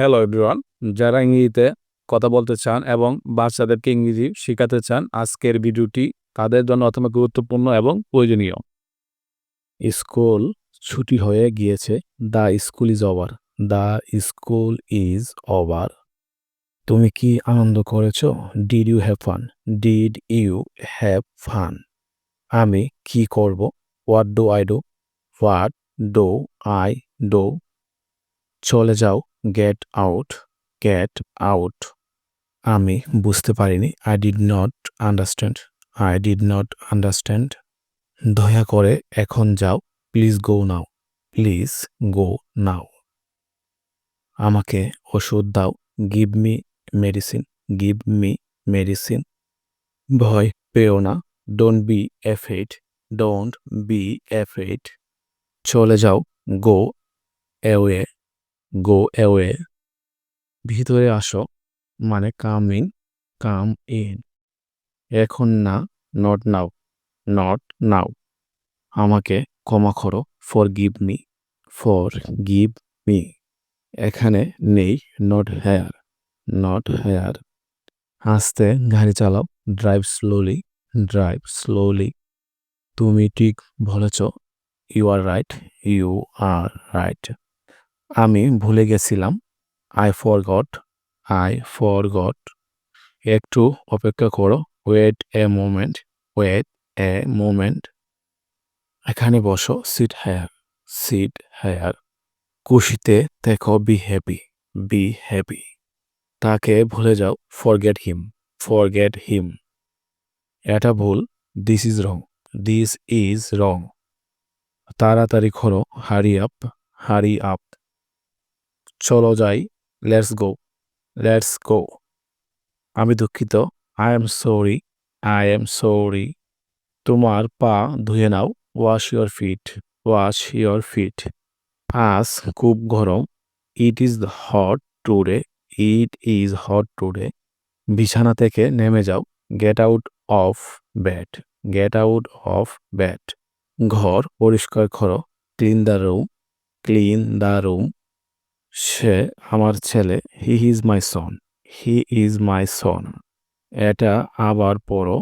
Hello everyone যারা ইংরেজিতে কথা বলতে চান এবং বাচ্চাদেরকে ইংরেজি শেখাতে চান, আজকের ভিডিওটি তাদের জন্য অত্যন্ত গুরুত্বপূর্ণ এবং প্রয়োজনীয়। স্কুল ছুটি হয়ে গিয়েছে। The school is over the school is over তুমি কি আনন্দ করেছ? Did you have fun did you have fun আমি কি করব? What do I do what do I do চলে যাও। গেট আউট গেট আউট আমি বুঝতে পারিনি। I did not understand I did not understand দয়া করে এখন যাও please go now please go নাও আমাকে ওষুধ দাও give me medicine give me medicine ভয় পেও না don't be afraid don't be afraid চলে যাও গো অ্যাওয়ে গো অ্যাওয়ে ভিতরে আসো মানে কাম ইন কাম ইন এখন না নট নাও নট নাও আমাকে ক্ষমা করো forgive me forgive me এখানে নেই নট হেয়ার নট হেয়ার আস্তে গাড়ি চালাও ড্রাইভ স্লোলি ড্রাইভ স্লোলি তুমি ঠিক বলেছ you are right you are right আমি ভুলে গেছিলাম। I forgot I forgot একটু অপেক্ষা করো। Wait a moment wait a moment এখানে বসো। সিট হেয়ার সিট হেয়ার খুশিতে দেখো বি হ্যাপি বি হ্যাপি তাকে ভুলে যাও। ফরগেট হিম ফরগেট হিম এটা ভুল। This is wrong this is wrong তাড়াতাড়ি করো। হারি আপ হারি আপ চলো যাই। লেটস গো লেটস গো আমি দুঃখিত। I am sorry I am sorry তোমার পা ধুয়ে নাও। Wash your feet wash your feet আজ খুব গরম। It is hot today it is hot today বিছানা থেকে নেমে যাও। Get out of bed get out of bed ঘর পরিষ্কার করো। Clean the room clean the room সে আমার ছেলে। He is my Son he is my সন এটা আবার পড়ো।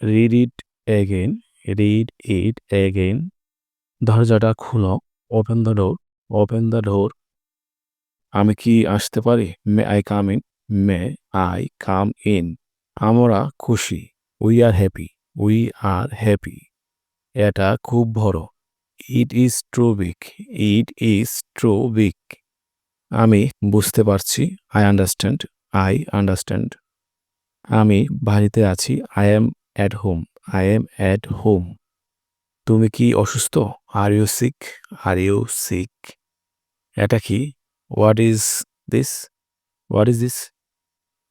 Read it again read it again দরজাটা খুলো। Open the door open the door আমি কি আসতে পারি? May I come in may I come in আমরা খুশি। We are happy we are happy এটা খুব বড়। It is true big it is true big আমি বুঝতে পারছি আই আন্ডারস্ট্যান্ড আই আন্ডারস্ট্যান্ড আমি বাড়িতে আছি I am at home I am at home তুমি কি অসুস্থ? Are you sick are you sick এটা কি? What is this what is this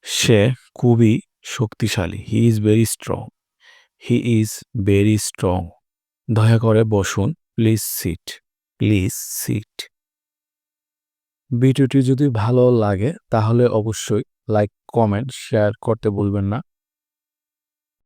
সে খুবই শক্তিশালী he is very strong he is very strong দয়া করে বসুন প্লিজ সিট প্লিজ সিট ভিডিওটি যদি ভালো লাগে তাহলে অবশ্যই লাইক কমেন্ট শেয়ার করতে ভুলবেন না।